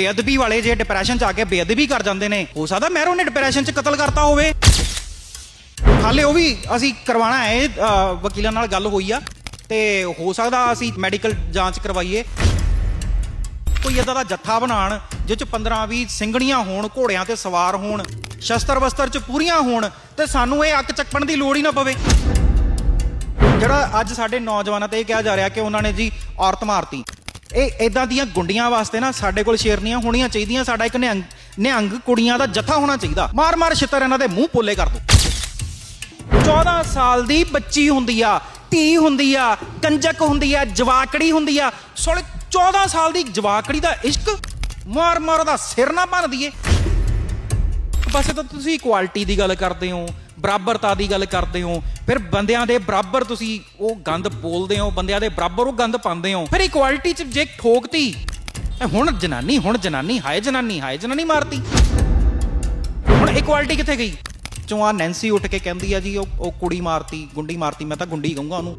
ਬੇਅਦਬੀ ਵਾਲੇ ਜੇ ਡਿਪਰੈਸ਼ਨ ਚ ਆ ਕੇ ਬੇਅਦਬੀ ਕਰ ਜਾਂਦੇ ਨੇ ਹੋ ਸਕਦਾ ਮਹਿਰੋ ਨੇ ਡਿਪਰੈਸ਼ਨ ਚ ਕਤਲ ਕਰਤਾ ਹੋਵੇ। ਹਾਲੇ ਉਹ ਵੀ ਅਸੀਂ ਕਰਵਾਣਾ ਹੈ ਅ, ਵਕੀਲਾਂ ਨਾਲ ਗੱਲ ਹੋਈ ਆ ਤੇ ਹੋ ਸਕਦਾ ਅਸੀਂ ਮੈਡੀਕਲ ਜਾਂਚ ਕਰਵਾਈਏ। ਕੋਈ ਇਦਾਂ ਦਾ ਜੱਥਾ ਬਣਾਉਣ ਜਿਹ ਚ 15 20 ਸਿੰਘਣੀਆਂ ਹੋਣ ਘੋੜਿਆਂ ਤੇ ਸਵਾਰ ਹੋਣ ਸ਼ਸਤਰ ਵਸਤਰ ਚ ਪੂਰੀਆਂ ਹੋਣ ਤੇ ਸਾਨੂੰ ਇਹ ਅੱਕ ਚੱਕਣ ਦੀ ਲੋੜ ਹੀ ਨਾ ਪਵੇ। ਜਿਹੜਾ ਅੱਜ ਸਾਡੇ ਨੌਜਵਾਨਾਂ ਤੇ ਇਹ ਕਿਹਾ ਜਾ ਰਿਹਾ ਕਿ ਉਹਨਾਂ ਨੇ ਜੀ ਔਰਤ ਮਾਰਤੀ। ਇਹ ਇਦਾਂ ਦੀਆਂ ਗੁੰਡੀਆਂ ਵਾਸਤੇ ਨਾ ਸਾਡੇ ਕੋਲ ਸ਼ੇਰਨੀਆਂ ਹੋਣੀਆਂ ਚਾਹੀਦੀਆਂ, ਸਾਡਾ ਇੱਕ ਨਿਹੰਗ ਨਿਹੰਗ ਕੁੜੀਆਂ ਦਾ ਜੱਥਾ ਹੋਣਾ ਚਾਹੀਦਾ। ਮਾਰ ਮਾਰ ਛਿੱਤਰ ਇਹਨਾਂ ਦੇ ਮੂੰਹ ਪੋਲੇ ਕਰ ਦੋ। 14 ਸਾਲ ਦੀ ਬੱਚੀ ਹੁੰਦੀ ਆ, ਧੀ ਹੁੰਦੀ ਆ, ਕੰਜਕ ਹੁੰਦੀ ਆ, ਜਵਾਕੜੀ ਹੁੰਦੀ ਆ। ਸੋਲੇ 14 ਸਾਲ ਦੀ ਜਵਾਕੜੀ ਦਾ ਇਸ਼ਕ ਮਾਰ ਮਾਰ ਦਾ ਸਿਰ ਨਾ ਭੰਨ ਦਈਏ। ਪਾਸੇ ਤਾਂ ਤੁਸੀਂ ਇਕੁਆਲਿਟੀ ਦੀ ਗੱਲ ਕਰਦੇ ਹੋ, ਬਰਾਬਰਤਾ ਦੀ ਗੱਲ ਕਰਦੇ ਹੋ ਫਿਰ ਬੰਦਿਆਂ ਦੇ ਬਰਾਬਰ ਤੁਸੀਂ ਉਹ ਗੰਦ ਬੋਲਦੇ ਹੋ, ਬੰਦਿਆਂ ਦੇ ਬਰਾਬਰ ਉਹ ਗੰਦ ਪਾਉਂਦੇ ਹੋ। ਫਿਰ ਇਕੁਆਲਿਟੀ ਚ ਜੇ ਠੋਕਤੀ ਹੁਣ ਜਨਾਨੀ ਹੁਣ ਜਨਾਨੀ, ਹਾਏ ਜਨਾਨੀ ਹਾਏ ਜਨਾਨੀ ਮਾਰਤੀ। ਹੁਣ ਇਕੁਆਲਿਟੀ ਕਿੱਥੇ ਗਈ? ਚੋਂ ਆ ਨੈਂਸੀ ਉੱਠ ਕੇ ਕਹਿੰਦੀ ਆ ਜੀ, ਉਹ ਉਹ ਕੁੜੀ ਮਾਰਤੀ, ਗੁੰਡੀ ਮਾਰਤੀ, ਮੈਂ ਤਾਂ ਗੁੰਡੀ ਕਹੂੰਗਾ ਉਹਨੂੰ।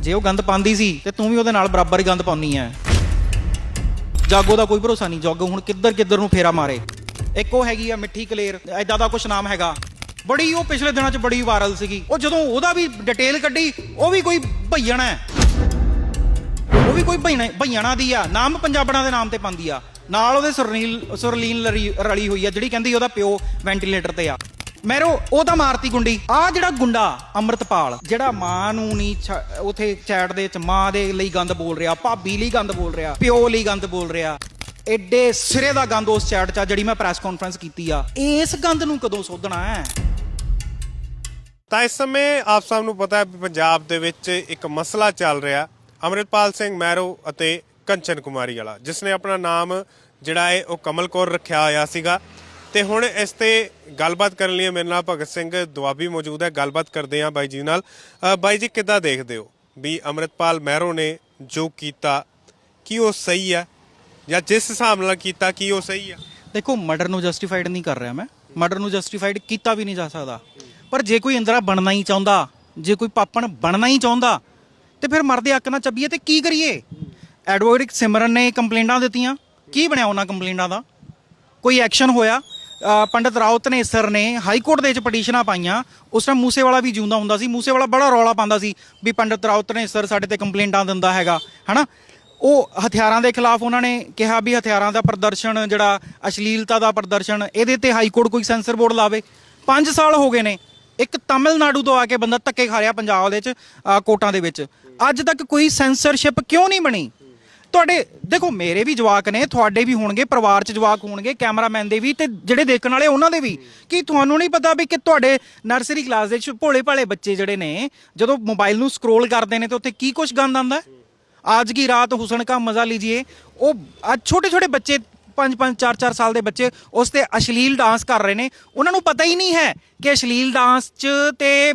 ਜੇ ਉਹ ਗੰਦ ਪਾਉਂਦੀ ਸੀ, ਤੇ ਤੂੰ ਵੀ ਉਹਦੇ ਨਾਲ ਬਰਾਬਰ ਹੀ ਗੰਦ ਪਾਉਣੀ ਐ। ਜਾਗੋ ਦਾ ਕੋਈ ਭਰੋਸਾ ਨਹੀਂ, ਜਾਗੋ ਹੁਣ ਕਿੱਧਰ ਕਿੱਧਰ ਨੂੰ ਫੇਰਾ ਮਾਰੇ। ਇੱਕ ਉਹ ਹੈਗੀ ਆ ਮਿੱਠੀ ਕਲੇਰ ਐਦਾਂ ਦਾ ਕੁਛ ਨਾਮ ਹੈਗਾ। ਬੜੀ, ਉਹ ਪਿਛਲੇ ਦਿਨਾਂ 'ਚ ਬੜੀ ਵਾਇਰਲ ਸੀਗੀ। ਉਹ ਜਦੋਂ ਉਹਦਾ ਵੀ ਡਿਟੇਲ ਕੱਢੀ, ਉਹ ਵੀ ਕੋਈ ਭਈਣਾ ਹੈ। ਉਹ ਵੀ ਕੋਈ ਭਈਣਾ ਭਈਣਾ ਦੀ ਆ। ਨਾਮ ਪੰਜਾਬਣਾਂ ਦੇ ਨਾਮ ਤੇ ਪਾਉਂਦੀ ਆ। ਨਾਲ ਉਹਦੇ ਸੁਰਨੀਲ ਸੁਰਲੀਨ ਰਲੀ ਹੋਈ ਆ, ਜਿਹੜੀ ਕਹਿੰਦੀ ਉਹਦਾ ਪਿਓ ਵੈਂਟੀਲੇਟਰ ਤੇ ਆ। ਮੈਰੋ, ਉਹ ਤਾਂ ਮਾਰਤੀ ਗੁੰਡੀ। ਆ ਜਿਹੜਾ ਗੁੰਡਾ, ਅੰਮ੍ਰਿਤਪਾਲ, ਜਿਹੜਾ ਮਾਂ ਨੂੰ ਨਹੀਂ ਛ- ਉਥੇ ਚੈਟ ਦੇ ਚ ਮਾਂ ਦੇ ਲਈ ਗੰਦ ਬੋਲ ਰਿਹਾ, ਭਾਬੀ ਲਈ ਗੰਦ ਬੋਲ ਰਿਹਾ, ਪਿਓ ਲਈ ਗੰਦ ਬੋਲ ਰਿਹਾ, ਐਡੇ ਸਿਰੇ ਦਾ ਗੰਦ ਉਸ ਚੈਟ ਚ ਆ, ਜਿਹੜੀ ਮੈਂ ਪ੍ਰੈਸ ਕਾਨਫਰੰਸ ਕੀਤੀ ਆ। ਇਸ ਗੰਦ ਨੂੰ ਕਦੋਂ ਸੋਧਣਾ ਹੈ? ਤਾਂ ਇਸ ਸਮੇਂ ਆਪ ਸਭ ਨੂੰ ਪਤਾ ਹੈ ਵੀ ਪੰਜਾਬ ਦੇ ਵਿੱਚ ਇੱਕ ਮਸਲਾ ਚੱਲ ਰਿਹਾ। ਅਮਰਿਤਪਾਲ ਸਿੰਘ ਮਹਿਰੋ ਅਤੇ ਕੰਚਨ ਕੁਮਾਰੀ ਵਾਲਾ ਜਿਸ ਨੇ ਆਪਣਾ ਨਾਮ ਜਿਹੜਾ ਹੈ ਉਹ ਕਮਲ ਕੌਰ ਰੱਖਿਆ ਹੋਇਆ ਸੀਗਾ। ਤੇ ਹੁਣ ਇਸ ਤੇ ਗੱਲਬਾਤ ਕਰਨ ਲਈ ਮੇਰੇ ਨਾਲ ਭਗਤ ਸਿੰਘ ਦੁਆਬੀ ਮੌਜੂਦ ਹੈ। ਗੱਲਬਾਤ ਕਰਦੇ ਹਾਂ ਬਾਈ ਜੀ ਨਾਲ। ਅ, ਬਾਈ ਜੀ ਕਿੱਦਾਂ ਦੇਖਦੇ ਹੋ ਵੀ ਅਮਰਿਤਪਾਲ ਮਹਿਰੋ ਨੇ ਜੋ ਕੀਤਾ ਕੀ ਉਹ ਸਹੀ ਹੈ? ਜਾਂ ਜਿਸ ਹਿਸਾਬ ਨਾਲ ਕੀਤਾ ਕੀ ਉਹ ਸਹੀ ਹੈ? ਦੇਖੋ ਮਰਡਰ ਨੂੰ ਜਸਟੀਫਾਈਡ ਨਹੀਂ ਕਰ ਰਿਹਾ ਮੈਂ। ਮਰਡਰ ਨੂੰ ਜਸਟੀਫਾਈਡ ਕੀਤਾ ਵੀ ਨਹੀਂ ਜਾ ਸਕਦਾ। ਪਰ ਜੇ ਕੋਈ ਇੰਦਰਾ ਬਣਨਾ ਹੀ ਚਾਹੁੰਦਾ ਜੇ ਕੋਈ ਪਾਪਣ ਬਣਨਾ ਹੀ ਚਾਹੁੰਦਾ ਤੇ ਫਿਰ ਮਰਦੇ ਹੱਕ ਨਾਲ ਚੱਬੀਏ ਤੇ ਕੀ ਕਰੀਏ? ਐਡਵੋਕੇਟ ਸਿਮਰਨ ਨੇ ਕੰਪਲੇਂਟਾਂ ਦਿੱਤੀਆਂ। ਕੀ ਬਣਿਆ ਉਹਨਾਂ ਕੰਪਲੇਂਟਾਂ ਦਾ? ਕੋਈ ਐਕਸ਼ਨ ਹੋਇਆ? ਅ, ਪੰਡਿਤ ਰਾਉਤ ਨੇ ਸਰ ਨੇ ਹਾਈ ਕੋਰਟ ਦੇ ਵਿੱਚ ਪਟੀਸ਼ਨਾਂ ਪਾਈਆਂ। ਉਸ ਟਾਈਮ ਮੂਸੇਵਾਲਾ ਵੀ ਜਿਉਂਦਾ ਹੁੰਦਾ ਸੀ। ਮੂਸੇਵਾਲਾ ਬੜਾ ਰੌਲਾ ਪਾਉਂਦਾ ਸੀ ਵੀ ਪੰਡਿਤ ਰਾਉਤ ਨੇ ਸਰ ਸਾਡੇ ਤੇ ਕੰਪਲੇਂਟਾਂ ਦਿੰਦਾ ਹੈਗਾ ਹਨਾ? ਉਹ ਹਥਿਆਰਾਂ ਦੇ ਖਿਲਾਫ ਉਹਨਾਂ ਨੇ ਕਿਹਾ ਵੀ ਹਥਿਆਰਾਂ ਦਾ ਪ੍ਰਦਰਸ਼ਨ ਜਿਹੜਾ ਅਸ਼ਲੀਲਤਾ ਦਾ ਪ੍ਰਦਰਸ਼ਨ ਇਹਦੇ ਤੇ ਹਾਈ ਕੋਰਟ ਕੋਈ ਸੈਂਸਰ ਬੋਰਡ ਲਾਵੇ। 5 ਸਾਲ ਹੋ ਗਏ ਨੇ। ਇੱਕ ਤਾਮਿਲਨਾਡੂ ਤੋਂ ਆ ਕੇ ਬੰਦਾ ਧੱਕੇ ਖਾ ਰਿਹਾ ਪੰਜਾਬ ਦੇ ਚ ਕੋਟਾਂ ਦੇ ਵਿੱਚ। ਅੱਜ ਤੱਕ ਕੋਈ ਸੈਂਸਰਸ਼ਿਪ ਕਿਉਂ ਨਹੀਂ ਬਣੀ? ਤੁਹਾਡੇ, ਦੇਖੋ, ਮੇਰੇ ਵੀ ਜਵਾਕ ਨੇ, ਤੁਹਾਡੇ ਵੀ ਹੋਣਗੇ, ਪਰਿਵਾਰ 'ਚ ਜਵਾਕ ਹੋਣਗੇ, ਕੈਮਰਾਮੈਨ ਦੇ ਵੀ ਤੇ ਜਿਹੜੇ ਦੇਖਣ ਵਾਲੇ ਉਹਨਾਂ ਦੇ ਵੀ। ਕਿ ਤੁਹਾਨੂੰ ਨਹੀਂ ਪਤਾ ਵੀ ਕਿ ਤੁਹਾਡੇ ਨਰਸਰੀ ਕਲਾਸ ਦੇ ਵਿੱਚ ਭੋਲੇ ਭਾਲੇ ਬੱਚੇ ਜਿਹੜੇ ਨੇ, ਜਦੋਂ ਮੋਬਾਈਲ ਨੂੰ ਸਕਰੋਲ ਕਰਦੇ ਨੇ ਤੇ ਉੱਥੇ ਕੀ ਕੁਝ ਗੰਦ ਆਉਂਦਾ? ਅੱਜ ਕੀ ਰਾਤ ਹੁਸਨ ਕਾ ਮਜ਼ਾ ਲੀਜੀਏ? ਉਹ ਅੱਜ ਛੋਟੇ ਛੋਟੇ ਬੱਚੇ 5 5 4 4 ਸਾਲ ਦੇ ਬੱਚੇ ਉਸ ਤੇ ਅਸ਼ਲੀਲ ਡਾਂਸ ਕਰ ਰਹੇ ਨੇ। ਉਹਨਾਂ ਨੂੰ ਪਤਾ ਹੀ ਨਹੀਂ ਹੈ ਕਿ ਅਸ਼ਲੀਲ ਡਾਂਸ 'ਚ ਤੇ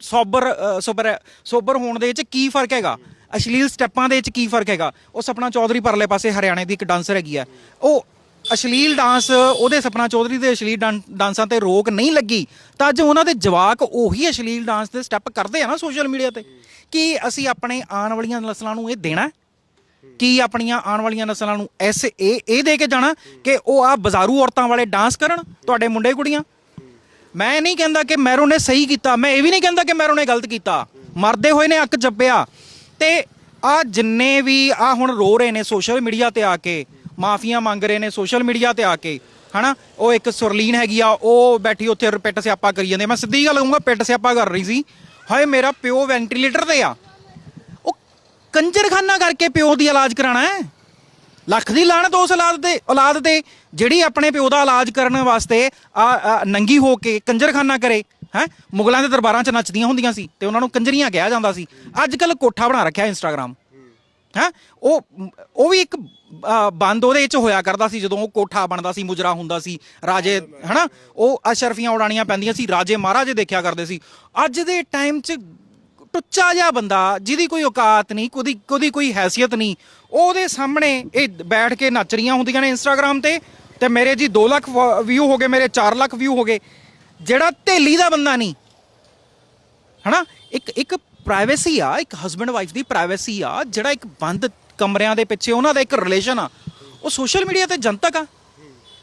ਸੋਬਰ ਸੋਬਰ ਸੋਬਰ ਹੋਣ ਦੇ ਵਿੱਚ ਕੀ ਫ਼ਰਕ ਹੈਗਾ? ਅਸ਼ਲੀਲ ਸਟੈਪਾਂ ਦੇ ਵਿੱਚ ਕੀ ਫ਼ਰਕ ਹੈਗਾ? ਉਹ ਸਪਨਾ ਚੌਧਰੀ ਪਰਲੇ ਪਾਸੇ ਹਰਿਆਣੇ ਦੀ ਇੱਕ ਡਾਂਸਰ ਹੈਗੀ ਆ ਉਹ ਅਸ਼ਲੀਲ ਡਾਂਸ, ਉਹਦੇ ਸਪਨਾ ਚੌਧਰੀ ਦੇ ਅਸ਼ਲੀਲ ਡਾਂ- ਡਾਂਸਾਂ ਤੇ ਰੋਕ ਨਹੀਂ ਲੱਗੀ, ਤਾਂ ਅੱਜ ਉਹਨਾਂ ਦੇ ਜਵਾਕ ਉਹੀ ਅਸ਼ਲੀਲ ਡਾਂਸ ਦੇ ਸਟੈਪ ਕਰਦੇ ਆ ਨਾ ਸੋਸ਼ਲ ਮੀਡੀਆ ਤੇ। ਕਿ ਅਸੀਂ ਆਪਣੇ ਆਉਣ ਵਾਲੀਆਂ ਨਸਲਾਂ ਨੂੰ ਇਹ ਦੇਣਾ ਕੀ ਆਪਣੀਆਂ ਆਉਣ ਵਾਲੀਆਂ ਨਸਲਾਂ ਨੂੰ ਐਸ ਇਹ ਇਹ ਦੇ ਕੇ ਜਾਣਾ ਕਿ ਉਹ ਆ ਬਾਜ਼ਾਰੂ ਔਰਤਾਂ ਵਾਲੇ ਡਾਂਸ ਕਰਨ ਤੁਹਾਡੇ ਮੁੰਡੇ ਕੁੜੀਆਂ? ਮੈਂ ਨਹੀਂ ਕਹਿੰਦਾ ਕਿ ਮੈਰੋ ਨੇ ਸਹੀ ਕੀਤਾ, ਮੈਂ ਇਹ ਵੀ ਨਹੀਂ ਕਹਿੰਦਾ ਕਿ ਮੈਰੋ ਨੇ ਗਲਤ ਕੀਤਾ। ਮਰਦੇ ਹੋਏ ਨੇ ਅੱਕ ਜੱਪਿਆ। ਤੇ ਆ ਜਿੰਨੇ ਵੀ ਆ ਹੁਣ ਰੋ ਰਹੇ ਨੇ ਸੋਸ਼ਲ ਮੀਡੀਆ ਤੇ ਆ ਕੇ, ਮਾਫੀਆਂ ਮੰਗ ਰਹੇ ਨੇ ਸੋਸ਼ਲ ਮੀਡੀਆ ਤੇ ਆ ਕੇ, ਹਨਾ? ਉਹ ਇੱਕ ਸੁਰਲੀਨ ਹੈਗੀ ਆ, ਉਹ ਬੈਠੀ ਉੱਥੇ ਪਿੱਟ ਸਿਆਪਾ ਕਰੀ ਜਾਂਦੇ ਮੈਂ ਸਿੱਧੀ ਗੱਲ ਕਹੂੰਗਾ, ਪਿੱਟ ਸਿਆਪਾ ਕਰ ਰਹੀ ਸੀ। ਹਾਏ, ਮੇਰਾ ਪਿਓ ਵੈਂਟੀਲੇਟਰ ਤੇ ਆ। ਕੰਜਰਖਾਨਾ ਕਰਕੇ ਪਿਓ ਦੀ ਇਲਾਜ ਕਰਾਣਾ ਹੈ। ਲੱਖ ਦੀ ਲਾਣਤ ਉਸ ਔਲਾਦ ਤੇ ਔਲਾਦ ਤੇ, ਜਿਹੜੀ ਆਪਣੇ ਪਿਓ ਦਾ ਇਲਾਜ ਕਰਨ ਵਾਸਤੇ ਆ ਨੰਗੀ ਹੋ ਕੇ ਕੰਜਰਖਾਨਾ ਕਰੇ, ਹੈ? ਮੁਗਲਾਂ ਦੇ ਦਰਬਾਰਾਂ 'ਚ ਨੱਚਦੀਆਂ ਹੁੰਦੀਆਂ ਸੀ ਤੇ ਉਹਨਾਂ ਨੂੰ ਕੰਜਰੀਆਂ ਕਿਹਾ ਜਾਂਦਾ ਸੀ। ਅੱਜ ਕੱਲ ਕੋਠਾ ਬਣਾ ਰੱਖਿਆ ਇੰਸਟਾਗ੍ਰam ਹੈ? ਉਹ ਉਹ ਵੀ ਇੱਕ ਬੰਦ ਉਹਦੇ ਵਿੱਚ ਹੋਇਆ ਕਰਦਾ ਸੀ ਜਦੋਂ ਉਹ ਕੋਠਾ ਬਣਦਾ ਸੀ, ਮੁਜਰਾ ਹੁੰਦਾ ਸੀ, ਰਾਜੇ, ਹਨਾ? ਉਹ ਅਸ਼ਰਫੀਆਂ ਉਡਾਣੀਆਂ ਪੈਂਦੀਆਂ ਸੀ, ਰਾਜੇ ਮਹਾਰਾਜੇ ਦੇਖਿਆ ਕਰਦੇ ਸੀ। ਅੱਜ ਦੇ ਟਾਈਮ 'ਚ ਟੁੱਚਾ ਜਿਹਾ ਬੰਦਾ ਜਿਹਦੀ ਕੋਈ ਔਕਾਤ ਨਹੀਂ, ਕੋਈ ਕੋਈ ਕੋਈ ਹੈਸੀਅਤ ਨਹੀਂ। ਉਹਦੇ ਸਾਹਮਣੇ ਇਹ ਬੈਠ ਕੇ ਨੱਚ ਰਹੀਆਂ ਹੁੰਦੀਆਂ ਨੇ ਇੰਸਟਾਗ੍ਰam ਤੇ ਤੇ ਮੇਰੇ ਜੀ 2 ਲੱਖ ਵਿਊ ਹੋ ਗਏ, ਮੇਰੇ 4 ਲੱਖ ਵਿਊ ਹੋ ਗਏ। ਜਿਹੜਾ ਢੇਲੀ ਦਾ ਬੰਦਾ ਨਹੀਂ। ਹਨਾ? ਇੱਕ ਇੱਕ ਪ੍ਰਾਈਵੇਸੀ ਆ, ਇੱਕ ਹਸਬੰਡ ਵਾਈਫ ਦੀ ਪ੍ਰਾਈਵੇਸੀ ਆ, ਜਿਹੜਾ ਇੱਕ ਬੰਦ ਕਮਰਿਆਂ ਦੇ ਪਿੱਛੇ ਉਹਨਾਂ ਦਾ ਇੱਕ ਰਿਲੇਸ਼ਨ ਆ। ਉਹ ਸੋਸ਼ਲ ਮੀਡੀਆ ਤੇ ਜਨਤਕ ਆ।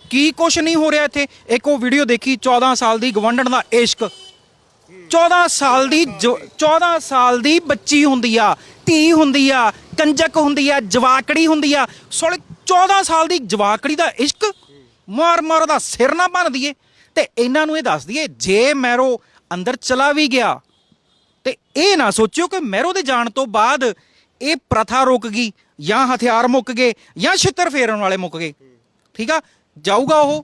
ਕੀ ਕੁਛ ਨਹੀਂ ਹੋ ਰਿਹਾ ਇੱਥੇ? ਇੱਕ ਉਹ ਵੀਡੀਓ ਦੇਖੀ 14 ਸਾਲ ਦੀ ਗਵੰਡਣ ਦਾ ਇਸ਼ਕ। 14 ਸਾਲ ਦੀ ਜੋ- 14 ਸਾਲ ਦੀ ਬੱਚੀ ਹੁੰਦੀ ਆ, ਧੀ ਹੁੰਦੀ ਆ, ਕੰਜਕ ਹੁੰਦੀ ਆ, ਜਵਾਕੜੀ ਹੁੰਦੀ ਆ। ਸੋਲੇ 14 ਸਾਲ ਦੀ ਜਵਾਕੜੀ ਦਾ ਇਸ਼ਕ ਮਾਰ ਮਾਰ ਉਹਦਾ ਸਿਰ ਨਾ ਭੰਨ ਦਈਏ। ਤੇ ਇਹਨਾਂ ਨੂੰ ਇਹ ਦੱਸ ਦਈਏ, ਜੇ ਮੈਰੋ ਅੰਦਰ ਚਲਾ ਵੀ ਗਿਆ, ਤੇ ਇਹ ਨਾ ਸੋਚਿਓ ਕਿ ਮੈਰੋ ਦੇ ਜਾਣ ਤੋਂ ਬਾਅਦ ਇਹ ਪ੍ਰਥਾ ਰੁਕ ਗਈ, ਜਾਂ ਹਥਿਆਰ ਮੁੱਕ ਗਏ, ਜਾਂ ਛਿੱਤਰ ਫੇਰਨ ਵਾਲੇ ਮੁੱਕ ਗਏ। ਠੀਕ ਆ? ਜਾਊਗਾ ਉਹ।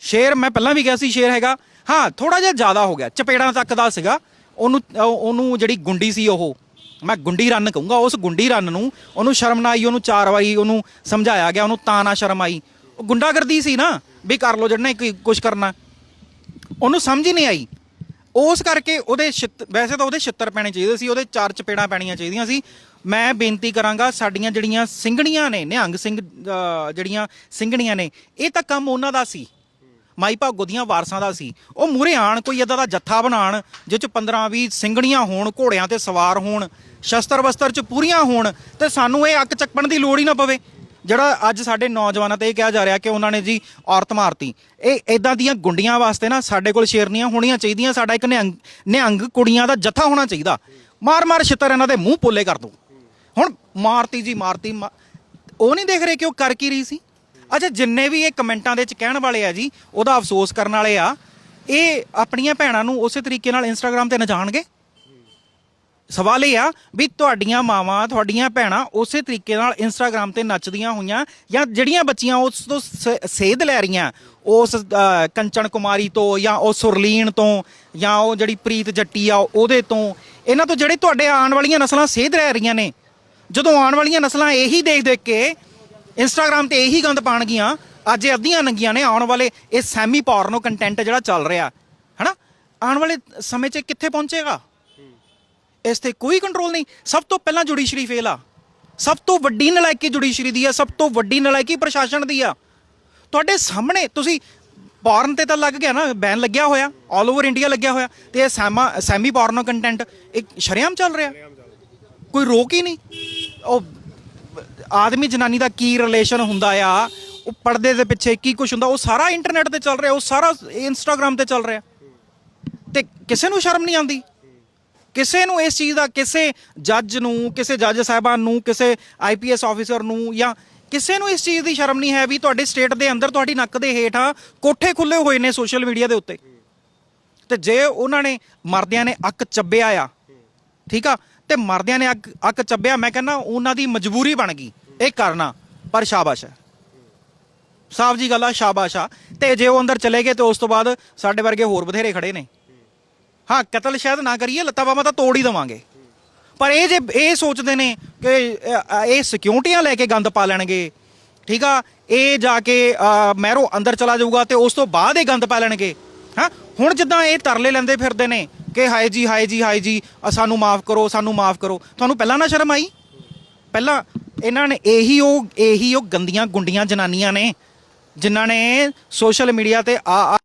ਸ਼ੇਰ, ਮੈਂ ਪਹਿਲਾਂ ਵੀ ਕਿਹਾ ਸੀ, ਸ਼ੇਰ ਹੈਗਾ। ਹਾਂ ਥੋੜਾ ਜਿਹਾ ਜ਼ਿਆਦਾ ਹੋ ਗਿਆ। ਚਪੇੜਾਂ ਤੱਕ ਦਾ ਸੀਗਾ। ਉਹਨੂੰ ਉਹਨੂੰ ਜਿਹੜੀ ਗੁੰਡੀ ਸੀ ਉਹ, ਮੈਂ ਗੁੰਡੀ ਰਨ ਕਹੂੰਗਾ, ਉਸ ਗੁੰਡੀ ਰਨ ਨੂੰ ਉਹਨੂੰ ਸ਼ਰਮ ਨਾ ਆਈ ਉਹਨੂੰ ਚਾਰ ਵਾਰੀ ਉਹਨੂੰ ਸਮਝਾਇਆ ਗਿਆ, ਉਹਨੂੰ ਤਾਂ ਨਾ ਸ਼ਰਮ ਆਈ ਉਹ ਗੁੰਡਾਗਰਦੀ ਸੀ ਨਾ, ਵੀ ਕਰ ਲੋ ਜਿਹੜਾ ਕੁਝ ਕਰਨਾ। ਉਹਨੂੰ ਸਮਝ ਹੀ ਨਹੀਂ ਆਈ। ਉਸ ਕਰਕੇ ਉਹਦੇ ਛਿੱਤ- ਵੈਸੇ ਤਾਂ ਉਹਦੇ ਛਿੱਤਰ ਪੈਣੇ ਚਾਹੀਦੇ ਸੀ, ਉਹਦੇ ਚਾਰ ਚਪੇੜਾਂ ਪੈਣੀਆਂ ਚਾਹੀਦੀਆਂ ਸੀ। ਮੈਂ ਬੇਨਤੀ ਕਰਾਂਗਾ, ਸਾਡੀਆਂ ਜਿਹੜੀਆਂ ਸਿੰਘਣੀਆਂ ਨੇ, ਨਿਹੰਗ ਸਿੰਘ ਜਿਹੜੀਆਂ ਸਿੰਘਣੀਆਂ ਨੇ, ਇਹ ਤਾਂ ਕੰਮ ਉਹਨਾਂ ਦਾ ਸੀ। ਮਾਈ ਭਾਗੋ ਦੀਆਂ ਵਾਰਸਾਂ ਦਾ ਸੀ। ਉਹ ਮੂਰੇ ਆਣ ਕੋਈ ਇਦਾਂ ਦਾ ਜੱਥਾ ਬਣਾਉਣ ਜਿਹ ਚ 15 20 ਸਿੰਘਣੀਆਂ ਹੋਣ, ਘੋੜਿਆਂ ਤੇ ਸਵਾਰ ਹੋਣ, ਸ਼ਸਤਰ ਵਸਤਰ ਚ ਪੂਰੀਆਂ ਹੋਣ, ਤੇ ਸਾਨੂੰ ਇਹ ਅੱਕ ਚੱਕਣ ਦੀ ਲੋੜ ਹੀ ਨਾ ਪਵੇ। ਜਿਹੜਾ ਅੱਜ ਸਾਡੇ ਨੌਜਵਾਨਾਂ ਤੇ ਇਹ ਕਿਹਾ ਜਾ ਰਿਹਾ ਕਿ ਉਹਨਾਂ ਨੇ ਜੀ ਔਰਤ ਮਾਰਤੀ। ਇਹ ਇਦਾਂ ਦੀਆਂ ਗੁੰਡੀਆਂ ਵਾਸਤੇ ਨਾ ਸਾਡੇ ਕੋਲ ਸ਼ੇਰਨੀਆਂ ਹੋਣੀਆਂ ਚਾਹੀਦੀਆਂ, ਸਾਡਾ ਇੱਕ ਨਿਹੰਗ ਨਿਹੰਗ ਕੁੜੀਆਂ ਦਾ ਜੱਥਾ ਹੋਣਾ ਚਾਹੀਦਾ। ਮਾਰ ਮਾਰ ਛਿੱਤਰ ਇਹਨਾਂ ਦੇ ਮੂੰਹ ਪੋਲੇ ਕਰ ਦੋ। ਹੁਣ ਮਾਰਤੀ ਜੀ, ਮਾਰਤੀ, ਮਾ- ਉਹ ਨਹੀਂ ਦੇਖ ਰਹੇ ਕਿ ਉਹ ਕਰ ਕੀ ਰਹੀ ਸੀ? ਅੱਛਾ, ਜਿੰਨੇ ਵੀ ਇਹ ਕਮੈਂਟਾਂ ਦੇ ਵਿੱਚ ਕਹਿਣ ਵਾਲੇ ਆ ਜੀ, ਉਹਦਾ ਅਫਸੋਸ ਕਰਨ ਵਾਲੇ ਆ, ਇਹ ਆਪਣੀਆਂ ਭੈਣਾਂ ਨੂੰ ਉਸੇ ਤਰੀਕੇ ਨਾਲ ਇੰਸਟਾਗ੍ਰam ਤੇ ਨਚਾਣਗੇ ਸਵਾਲ ਇਹ ਆ ਵੀ ਤੁਹਾਡੀਆਂ ਮਾਵਾਂ, ਤੁਹਾਡੀਆਂ ਭੈਣਾਂ ਉਸੇ ਤਰੀਕੇ ਨਾਲ ਇੰਸਟਾਗ੍ਰam ਤੇ ਨੱਚਦੀਆਂ ਹੋਈਆਂ ਜਾਂ ਜਿਹੜੀਆਂ ਬੱਚੀਆਂ ਉਸ ਤੋਂ ਸੇਧ ਲੈ ਰਹੀਆਂ, ਉਸ ਕੰਚਨ ਕੁਮਾਰੀ ਤੋਂ ਜਾਂ ਉਹ ਸੁਰਲੀਨ ਤੋਂ ਜਾਂ ਉਹ ਜਿਹੜੀ ਪ੍ਰੀਤ ਜੱਟੀ ਆ, ਉਹਦੇ ਤੋਂ, ਇਹਨਾਂ ਤੋਂ ਜਿਹੜੇ ਤੁਹਾਡੇ ਆਉਣ ਵਾਲੀਆਂ ਨਸਲਾਂ ਸੇਧ ਲੈ ਰਹੀਆਂ ਨੇ, ਜਦੋਂ ਆਉਣ ਵਾਲੀਆਂ ਨਸਲਾਂ ਇਹੀ ਦੇਖ ਦੇਖ ਕੇ ਇੰਸਟਾਗ੍ਰam ਤੇ ਇਹੀ ਗੰਦ ਪਾਣਗੀਆਂ ਅੱਜ ਇਹ ਅੱਧੀਆਂ ਨੰਗੀਆਂ ਨੇ, ਆਉਣ ਵਾਲੇ ਇਹ ਸੈਮੀ ਪੋਰਨੋ ਕੰਟੈਂਟ ਜਿਹੜਾ ਚੱਲ ਰਿਹਾ। ਹਨਾ? ਆਉਣ ਵਾਲੇ ਸਮੇਂ 'ਚ ਕਿੱਥੇ ਪਹੁੰਚੇਗਾ? ਇਸ ਤੇ ਕੋਈ ਕੰਟਰੋਲ ਨਹੀਂ। ਸਭ ਤੋਂ ਪਹਿਲਾਂ ਜੁਡੀਸ਼ਰੀ ਫੇਲ ਆ। ਸਭ ਤੋਂ ਵੱਡੀ ਨਲਾਇਕੀ ਜੁਡੀਸ਼ਰੀ ਦੀ ਆ, ਸਭ ਤੋਂ ਵੱਡੀ ਨਲਾਇਕੀ ਪ੍ਰਸ਼ਾਸਨ ਦੀ ਆ। ਤੁਹਾਡੇ ਸਾਹਮਣੇ ਤੁਸੀਂ ਪੌਰਨ ਤੇ ਤਾਂ ਲੱਗ ਗਿਆ ਨਾ ਬੈਨ ਲੱਗਿਆ ਹੋਇਆ 올 ਓਵਰ ਇੰਡੀਆ ਲੱਗਿਆ ਹੋਇਆ, ਤੇ ਇਹ ਸੈਮਾ, ਸੈਮੀ ਪੌਰਨੋ ਕੰਟੈਂਟ ਇੱਕ ਸ਼ਰੇਆਮ ਚੱਲ ਰਿਹਾ। ਕੋਈ ਰੋਕ ਹੀ ਨਹੀਂ। ਉਹ ਆਦਮੀ ਜਨਾਨੀ ਦਾ ਕੀ ਰਿਲੇਸ਼ਨ ਹੁੰਦਾ ਆ, ਉਹ ਪਰਦੇ ਦੇ ਪਿੱਛੇ ਕੀ ਕੁਝ ਹੁੰਦਾ, ਉਹ ਸਾਰਾ ਇੰਟਰਨੈਟ ਤੇ ਚੱਲ ਰਿਹਾ, ਉਹ ਸਾਰਾ ਇੰਸਟਾਗ੍ਰam ਤੇ ਚੱਲ ਰਿਹਾ। ਤੇ ਕਿਸੇ ਨੂੰ ਸ਼ਰਮ ਨਹੀਂ ਆਉਂਦੀ? ਕਿਸੇ ਨੂੰ ਇਸ ਚੀਜ਼ ਦਾ, ਕਿਸੇ ਜੱਜ ਨੂੰ, ਕਿਸੇ ਜੱਜ ਸਾਹਿਬਾਨ ਨੂੰ, ਕਿਸੇ ਆਈਪੀਐਸ ਆਫੀਸਰ ਨੂੰ ਜਾਂ ਕਿਸੇ ਨੂੰ ਇਸ ਚੀਜ਼ ਦੀ ਸ਼ਰਮ ਨਹੀਂ ਹੈ ਵੀ ਤੁਹਾਡੇ ਸਟੇਟ ਦੇ ਅੰਦਰ ਤੁਹਾਡੀ ਨੱਕ ਦੇ ਹੇਠਾਂ ਕੋਠੇ ਖੁੱਲੇ ਹੋਏ ਨੇ ਸੋਸ਼ਲ ਮੀਡੀਆ ਦੇ ਉੱਤੇ। ਤੇ ਜੇ ਉਹਨਾਂ ਨੇ ਮਰਦਿਆਂ ਨੇ ਅੱਕ ਚੱਬਿਆ ਆ, ਠੀਕ ਆ ਤੇ ਮਰਦਿਆਂ ਨੇ ਅੱਗ ਅੱਗ ਚੱਬਿਆ। ਮੈਂ ਕਹਿੰਦਾ ਉਹਨਾਂ ਦੀ ਮਜਬੂਰੀ ਬਣ ਗਈ। ਇਹ ਕਰਨਾ ਪਰ ਸ਼ਾਬਾਸ਼ ਹੈ। ਸਾਫ਼ ਜੀ ਗੱਲ ਆ ਸ਼ਾਬਾਸ਼ ਆ। ਤੇ ਜੇ ਉਹ ਅੰਦਰ ਚਲੇ ਗਏ ਤੇ ਉਸ ਤੋਂ ਬਾਅਦ ਸਾਡੇ ਵਰਗੇ ਹੋਰ ਬਥੇਰੇ ਖੜੇ ਨੇ। ਹਾਂ ਕਤਲ ਸ਼ਾਇਦ ਨਾ ਕਰੀਏ ਲੱਤਾਂ ਬਾਹਾਂ ਤਾਂ ਤੋੜ ਹੀ ਦਵਾਂਗੇ। ਪਰ ਇਹ ਜੇ ਇਹ ਸੋਚਦੇ ਨੇ ਕਿ ਇਹ ਸਿਕਿਉਰਟੀਆਂ ਲੈ ਕੇ ਗੰਦ ਪਾ ਲੈਣਗੇ। ਠੀਕ ਆ? ਇਹ ਜਾ ਕੇ ਅ, ਮਹਿਰੋ ਅੰਦਰ ਚਲਾ ਜਾਊਗਾ ਤੇ ਉਸ ਤੋਂ ਬਾਅਦ ਇਹ ਗੰਦ ਪਾ ਲੈਣਗੇ। ਹਾਂ? ਹੁਣ ਜਿੱਦਾਂ ਇਹ ਤਰਲੇ ਲੈਂਦੇ ਫਿਰਦੇ ਨੇ ਕਿ ਹਾਏ ਜੀ ਹਾਏ ਜੀ ਹਾਏ ਜੀ ਅ, ਸਾਨੂੰ ਮਾਫ ਕਰੋ ਸਾਨੂੰ ਮਾਫ ਕਰੋ। ਤੁਹਾਨੂੰ ਪਹਿਲਾਂ ਨਾ ਸ਼ਰਮ ਆਈ? ਪਹਿਲਾਂ ਇਹਨਾਂ ਨੇ ਇਹੀ ਉਹ ਇਹੀ ਉਹ ਗੰਦੀਆਂ ਗੁੰਡੀਆਂ ਜਨਾਨੀਆਂ ਨੇ ਜਿਨ੍ਹਾਂ ਨੇ ਸੋਸ਼ਲ ਮੀਡੀਆ ਤੇ ਆ ਆ